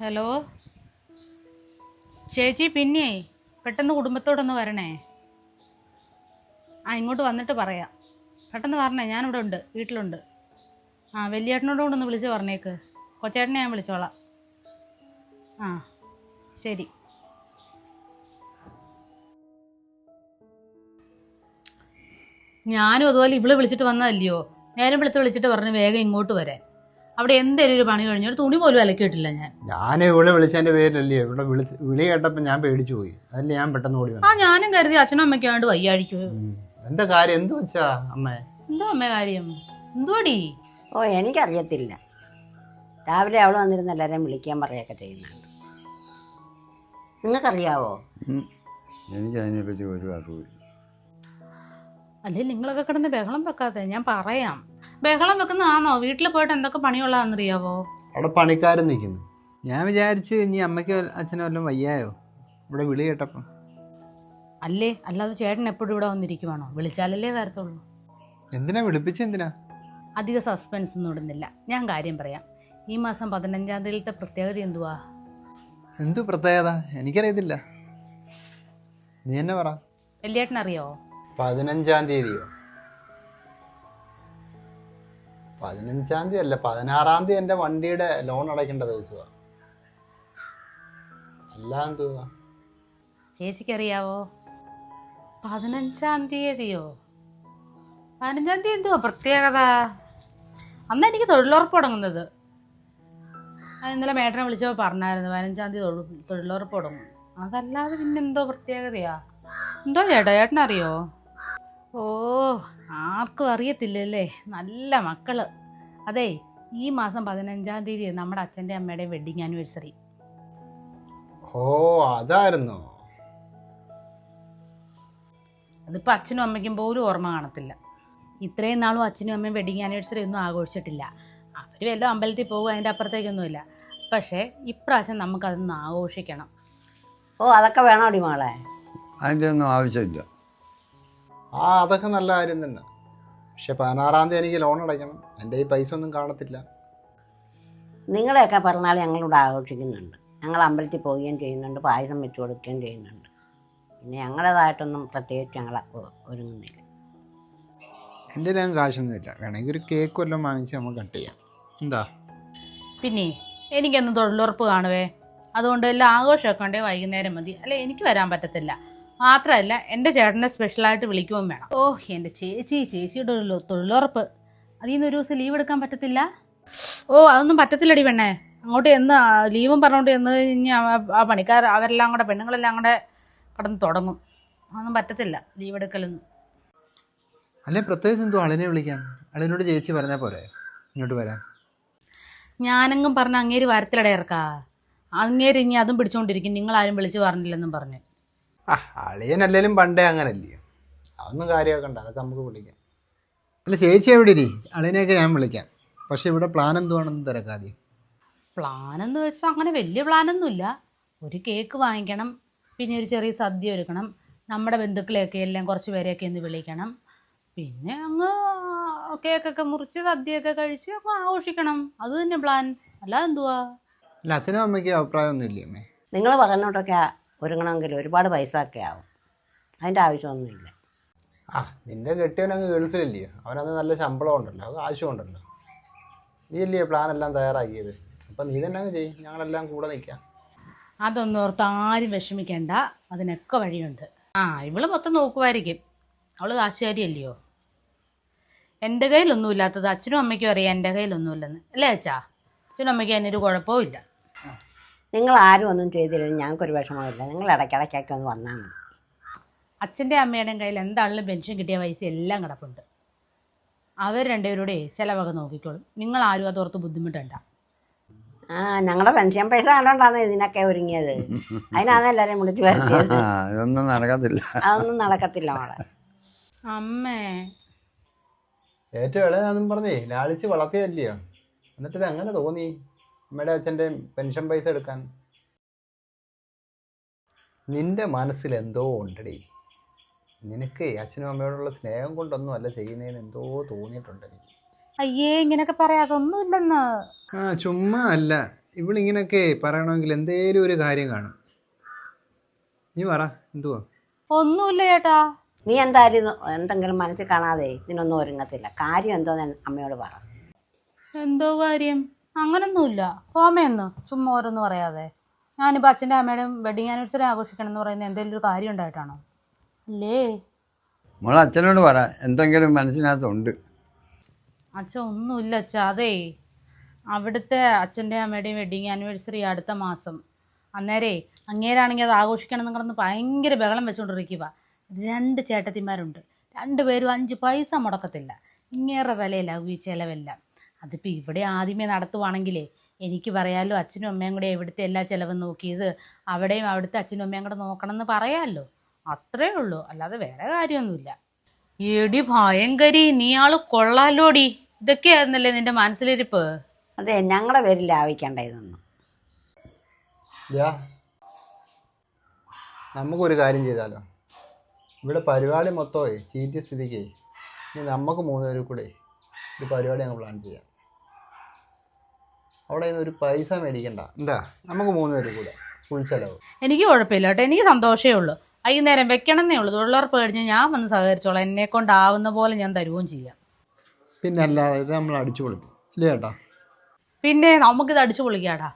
Hello? ചേച്ചി പിന്നെ പെട്ടെന്ന് കുടുംബത്തോടൊന്ന് വരണേ. ആ ഇങ്ങോട്ട് വന്നിട്ട് പറയാം. പെട്ടെന്ന് പറഞ്ഞേ ഞാനിവിടെ ഉണ്ട് വീട്ടിലുണ്ട്. ആ വലിയേട്ടനോട് കൂടെ ഒന്ന് വിളിച്ച് പറഞ്ഞേക്ക്. കൊച്ചേട്ടനെ ഞാൻ വിളിച്ചോളാം. ആ ശരി. ഞാനും അതുപോലെ ഇവൾ വിളിച്ചിട്ട് വന്നതല്ലയോ? നേരം വിളിച്ച് വിളിച്ചിട്ട് പറഞ്ഞു വേഗം ഇങ്ങോട്ട് വരാൻ. അവിടെ എന്തേലും ഒരു പണി കഴിഞ്ഞു? ഒരു തുണി പോലും അലക്കിയിട്ടില്ല ഞാൻ. ഞാൻ ഇവിടെ വിളിച്ചതിന്റെ പേരിലല്ലേ? ഇവിടെ വിളിച്ച് വിളി കേട്ടപ്പോ ഞാൻ പേടിച്ചു പോയി. അതല്ലേ ഞാൻ പെട്ടെന്ന് ഓടി ആ ഞാനും കരുതി അച്ഛനും അമ്മയ്ക്കാണ്ട് വയ്യാഴിക്കോ ഉം. എന്താ കാര്യം? എന്ത് വെച്ചാ അമ്മേ? എന്തോ അമ്മ കാര്യം? എന്തുവാടി? ഓ എനിക്കറിയത്തില്ല. രാവിലെ അവൾ വന്നിരുന്ന് എല്ലാവരെയും വിളിക്കാൻ പറയുകയൊക്കെ ചെയ്യുന്നുണ്ട്. നിങ്ങൾക്കറിയാവോ? എനിക്ക് അതിനെപ്പറ്റി ഒരു അറിവില്ല. അല്ലേ നിങ്ങളൊക്കെ കിടന്ന് ബഹളം വെക്കാതെ ഞാൻ പറയാം. ബഹളം വെക്കുന്നതാണോ? വീട്ടിൽ പോയിട്ട് എന്തൊക്കെ പണിയുള്ളതാണെന്നറിയാവോ? അവിടെ പണിക്കാരൻ നിൽക്കുന്നു ഞാൻ വിചാരിച്ചു ഇനി അമ്മയ്ക്ക് അച്ഛനും വല്ലതും വയ്യായോ? ഇവിടെ വിളി കേട്ടപ്പം. അല്ലേ? അല്ലാതെ ചേട്ടൻ എപ്പോഴും ഇവിടെ വന്നിരിക്കുവാണോ? വിളിച്ചാലല്ലേ വരത്തുള്ളൂ. എന്തിനാ വിളിപ്പിച്ച എന്തിനാ? അധിക സസ്പെൻസ് ഒന്നും ഇടുന്നില്ല. ഞാൻ കാര്യം പറയാം. ഈ മാസം പതിനഞ്ചാം തീയതിയിലത്തെ പ്രത്യേകത എന്തുവാ? എന്തു പ്രത്യേകത? എനിക്കറിയത്തില്ല. നീ എന്നെ പറ. വലിയേട്ടൻ അറിയോ പതിനഞ്ചാം തീയതിയോ? പതിനഞ്ചാം തീയതി അല്ല പതിനാറാം തീയതി എന്റെ വണ്ടിയുടെ ലോൺ അടയ്ക്കേണ്ട ദിവസമാണ് അല്ല എന്തുവാ ചേച്ചിക്കറിയാവോ? പതിനഞ്ചാം തീയതിയോ? പതിനഞ്ചാം തീയതി എന്തുവാ പ്രത്യേകത? അന്ന് എനിക്ക് തൊഴിലുറപ്പ് തുടങ്ങുന്നത്. ഇന്നലെ മേട്ടനെ വിളിച്ചപ്പോൾ പറഞ്ഞായിരുന്നു പതിനഞ്ചാം തീയതി തൊഴു- തൊഴിലുറപ്പ് തുടങ്ങും. അതല്ലാതെ പിന്നെ എന്തോ പ്രത്യേകതയാ? എന്തോ ചേട്ടാ ചേട്ടനറിയോ? ഓ ആർക്കും അറിയത്തില്ലല്ലേ? നല്ല മക്കൾ. അതെ ഈ മാസം പതിനഞ്ചാം തീയതി നമ്മുടെ അച്ഛന്റെ അമ്മയുടെ വെഡിങ് ആനിവേഴ്സറി ഓ അതായിരുന്നു. അതിപ്പോൾ അച്ഛനും അമ്മയ്ക്കും പോലും ഓർമ്മ കാണത്തില്ല. ഇത്രയും നാളും അച്ഛനും അമ്മയും വെഡിങ് ആനിവേഴ്സറി ഒന്നും ആഘോഷിച്ചിട്ടില്ല. അവർ വല്ല അമ്പലത്തിൽ പോകും അതിന്റെ അപ്പുറത്തേക്കൊന്നുമില്ല. പക്ഷേ ഇപ്രാവശ്യം നമുക്കതൊന്ന് ആഘോഷിക്കണം. ഓ അതൊക്കെ വേണം മോളെ? അതിന്റെ ഒന്നും ആവശ്യമില്ല. ആ അതൊക്കെ നല്ല കാര്യം തന്നെ. പക്ഷെ പതിനാറാം തീയതി എനിക്ക് ലോൺ അടയ്ക്കണം. എന്റെ ഈ പൈസ ഒന്നും കാണത്തില്ല. നിങ്ങളെയൊക്കെ പറഞ്ഞാൽ ഞങ്ങളിവിടെ ആഘോഷിക്കുന്നുണ്ട്. ഞങ്ങൾ അമ്പലത്തിൽ പോവുകയും ചെയ്യുന്നുണ്ട് പായസം വെച്ച് കൊടുക്കുകയും ചെയ്യുന്നുണ്ട്. പിന്നെ ഞങ്ങളുടേതായിട്ടൊന്നും പ്രത്യേകിച്ച് ഞങ്ങൾ ഒരുങ്ങുന്നില്ല. എന്റെ ഞാൻ കാശൊന്നുമില്ല. വേണമെങ്കിൽ ഒരു കേക്ക് വല്ലതും വാങ്ങിച്ച് നമുക്ക് കട്ട് ചെയ്യാം. എന്താ? പിന്നെ എനിക്കൊന്ന് തൊഴിലുറപ്പ് കാണുവേ? അതുകൊണ്ട് എല്ലാ ആഘോഷമൊക്കെ ഉണ്ടെങ്കിൽ വൈകുന്നേരം മതി. അല്ലെ എനിക്ക് വരാൻ പറ്റത്തില്ല. മാത്രമല്ല എന്റെ ചേട്ടനെ സ്പെഷ്യലായിട്ട് വിളിക്കുകയും വേണം. ഓ എന്റെ ചേച്ചി ചേച്ചിയുടെ ഒരു തൊഴിലുറപ്പ്. അതിൽ നിന്ന് ഒരു ദിവസം ലീവ് എടുക്കാൻ പറ്റത്തില്ല? ഓ അതൊന്നും പറ്റത്തില്ലടി പെണ്ണേ. അങ്ങോട്ട് എന്ന് ലീവും പറഞ്ഞുകൊണ്ട് എന്ന് കഴിഞ്ഞ് ആ പണിക്കാർ അവരെല്ലാം കൂടെ പെണ്ണുങ്ങളെല്ലാം കൂടെ കടന്ന് തുടങ്ങും. അതൊന്നും പറ്റത്തില്ല ലീവ് എടുക്കലൊന്നും. അല്ലെ പ്രത്യേകിച്ച് എന്തോ അളിനെ വിളിക്കാൻ? അളിനോട് ചേച്ചി പറഞ്ഞാൽ പോരെ ഇങ്ങോട്ട് വരാൻ. ഞാനെങ്കും പറഞ്ഞ അങ്ങേര് വരത്തിലടയിറക്കാ അങ്ങേര് ഇനി അതും പിടിച്ചോണ്ടിരിക്കും നിങ്ങളാരും വിളിച്ചു പറഞ്ഞില്ലെന്നും പറഞ്ഞ്. ആ അളിയനല്ലേലും പണ്ടേ അങ്ങനല്ലേ. അതൊന്നും കാര്യമാക്കണ്ട അതൊക്കെ നമുക്ക് വിളിക്കാം. അല്ല ചേച്ചി എവിടെ ഇരി അളിനെയൊക്കെ ഞാൻ വിളിക്കാം. പക്ഷെ ഇവിടെ പ്ലാൻ എന്തുവാണെന്ന് തിരക്കാതെ. പ്ലാൻ എന്ന് വെച്ചാൽ അങ്ങനെ വലിയ പ്ലാനൊന്നുമില്ല. ഒരു കേക്ക് വാങ്ങിക്കണം പിന്നെ ഒരു ചെറിയ സദ്യ ഒരുക്കണം നമ്മുടെ ബന്ധുക്കളെയൊക്കെ എല്ലാം കുറച്ച് പേരെയൊക്കെ ഒന്ന് വിളിക്കണം. പിന്നെ അങ്ങ് കേക്കൊക്കെ മുറിച്ച് സദ്യയൊക്കെ കഴിച്ച് അങ്ങ് ആഘോഷിക്കണം. അത് തന്നെ പ്ലാൻ. അല്ലാതെന്തുവാ? അല്ല അച്ഛനും അമ്മയ്ക്ക് അഭിപ്രായമൊന്നുമില്ലേ അമ്മേ? നിങ്ങൾ പറഞ്ഞോട്ടൊക്കെ ഒരുങ്ങണമെങ്കിൽ ഒരുപാട് പൈസ ഒക്കെ ആവും. അതിന്റെ ആവശ്യമൊന്നുമില്ല. ആ നിന്റെ കെട്ടിയവനങ്ങ് ഗൾഫിലല്ലേ? അവനത് നല്ല ശമ്പളം ഉണ്ടല്ലോ അത് ആവശ്യമുണ്ടല്ലോ നീ അല്ലേ പ്ലാൻ എല്ലാം തയ്യാറാക്കിയത്? അപ്പം നീ തന്നെ അങ്ങ് ചെയ്യും ഞങ്ങളെല്ലാം കൂടെ നിൽക്കാം. അതൊന്നും ഓർത്ത് ആരും വിഷമിക്കേണ്ട. അതിനൊക്കെ വഴിയുണ്ട്. ആ ഇവൾ മൊത്തം നോക്കുമായിരിക്കും അവൾ കാശുകാരിയല്ലയോ? എന്റെ കയ്യിലൊന്നുമില്ലാത്തത് അച്ഛനും അമ്മയ്ക്കും അറിയാം എന്റെ കയ്യിലൊന്നുമില്ലെന്ന്. അല്ലേ അച്ഛാ? അച്ഛനും അമ്മയ്ക്കും അതിനൊരു കുഴപ്പവും ഇല്ല. നിങ്ങൾ ആരും ഒന്നും ചെയ്തില്ല ഞങ്ങൾക്കൊരു വിഷമമില്ല നിങ്ങൾ ഇടയ്ക്കിടയ്ക്കൊക്കെ ഒന്ന് വന്നാൽ മതി. അച്ഛന്റെ അമ്മയുടെയും കയ്യിൽ എന്താണെങ്കിലും പെൻഷൻ കിട്ടിയ പൈസ എല്ലാം കിടപ്പുണ്ട്. അവർ രണ്ടുപേരുടെ ചിലവൊക്കെ നോക്കിക്കോളും. നിങ്ങൾ ആരും അതോർത്ത് ബുദ്ധിമുട്ടണ്ട. ആ ഞങ്ങളുടെ പെൻഷൻ പൈസ കണ്ടോണ്ടാണ് ഇതിനൊക്കെ ഒരുങ്ങിയത്. അതിനാണ് എല്ലാവരെയും വിളിച്ചു വരുത്തിയത്. ഇതൊന്നും നടക്കത്തില്ല. അതൊന്നും നടക്കത്തില്ല മോളെ. അമ്മേ. ഏറ്റവും ഇളയാന്നും പറഞ്ഞേ ലാളിച്ച് വളർത്തിയല്ലയോ എന്നിട്ട് ഇത് അങ്ങനെ തോന്നി. അമ്മയുടെ അച്ഛന്റെ പെൻഷൻ പൈസ എടുക്കാൻ. നിന്റെ മനസ്സിൽ എന്തോ ഉണ്ടടി. നിനക്ക് അച്ഛനും അമ്മയോടുള്ള സ്നേഹം കൊണ്ടൊന്നും അല്ല ചെയ്യുന്നതിന് എന്തോ തോന്നിയിട്ടുണ്ട് എനിക്ക്. അയ്യേ ഇങ്ങനെയൊക്കെ പറയാതൊന്നുമില്ലെന്ന് ആ ചുമ്മാ അല്ല. ഇവളിങ്ങനെയൊക്കെ പറയണമെങ്കിൽ എന്തേലും ഒരു കാര്യം കാണും. നീ പറ എന്തുവാ? ഒന്നുമില്ല ചേട്ടാ. നീ എന്തായാലും എന്തെങ്കിലും മനസ്സിൽ കാണാതെ ഇതിനൊന്നും ഒരുങ്ങത്തില്ല. കാര്യം എന്തോന്ന് അമ്മയോട് പറ. എന്തോ കാര്യം? അങ്ങനൊന്നുമില്ല. ഹോമയെന്ന് ചുമ്മാ ഓരോന്ന് പറയാതെ. ഞാനിപ്പോൾ അച്ഛന്റെ അമ്മയുടെയും വെഡിങ് ആനിവേഴ്സറി ആഘോഷിക്കണം എന്ന് പറയുന്നത് എന്തെങ്കിലും ഒരു കാര്യം ഉണ്ടായിട്ടാണോ? അല്ലേ? മോളെ അച്ഛനോട് പറ എന്തെങ്കിലും മനസ്സിനകത്തുണ്ട്. അച്ഛൻ ഒന്നുമില്ല അച്ഛ. അതേ അവിടുത്തെ അച്ഛന്റെ അമ്മയുടെയും വെഡിങ് ആനിവേഴ്സറി അടുത്ത മാസം. അന്നേരേ അങ്ങേരാണെങ്കിൽ അത് ആഘോഷിക്കണം എന്ന് കിടന്ന് ഭയങ്കര ബഹളം വെച്ചുകൊണ്ടിരിക്കുക രണ്ട് ചേട്ടത്തിമാരുണ്ട്. രണ്ടുപേരും അഞ്ച് പൈസ മുടക്കത്തില്ല. ഇങ്ങേറെ തലയിലാകും ഈ ചിലവെല്ലാം. അതിപ്പോൾ ഇവിടെ ആദ്യമേ നടത്തുവാണെങ്കിലേ എനിക്ക് പറയാമല്ലോ അച്ഛനും അമ്മയും കൂടെ ഇവിടുത്തെ എല്ലാ ചിലവും നോക്കിയത് അവിടെയും അവിടുത്തെ അച്ഛനും അമ്മയും കൂടെ നോക്കണം എന്ന് പറയാമല്ലോ അത്രേ ഉള്ളൂ. അല്ലാതെ വേറെ കാര്യമൊന്നുമില്ല. എടി ഭയങ്കരി നീ ആൾ കൊള്ളാലോടി. ഇതൊക്കെയായിരുന്നല്ലേ നിന്റെ മനസ്സിലിരിപ്പ്? അതെ ഞങ്ങളുടെ പേരിൽ ലാഭിക്കണ്ട ഇതൊന്നും? നമുക്കൊരു കാര്യം ചെയ്താലോ? ഇവിടെ പരിപാടി മൊത്തമേ ചീറ്റിയ സ്ഥിതിക്ക്. ഇനി നമുക്ക് മൂന്നുപേരും കൂടെ ഒരു പരിപാടി ഞങ്ങൾ പ്ലാൻ ചെയ്യാം. അവിടെ നിന്ന് ഒരു പൈസ മേടിക്കണ്ട. എന്താ? നമുക്ക് മൂന്ന് പേര് കൂടെ ഫുൾ ചെലവ്. എനിക്ക് കുഴപ്പമില്ല കേട്ടോ. എനിക്ക് സന്തോഷമേ ഉള്ളൂ. വൈകുന്നേരം വെക്കണമെന്നേ ഉള്ളൂ. തൊഴിലുറപ്പ് കഴിഞ്ഞ് ഞാൻ വന്ന് സഹകരിച്ചോളാം. എന്നെ കൊണ്ടാവുന്ന പോലെ ഞാൻ തരുകയും ചെയ്യാം. പിന്നെ അല്ലാതെ ഇത് നമ്മൾ അടിച്ചു പൊളിക്കും. ഇല്ലേ ചേട്ടാ? പിന്നെ നമുക്കിത് അടിച്ചു പൊളിക്കാടാ.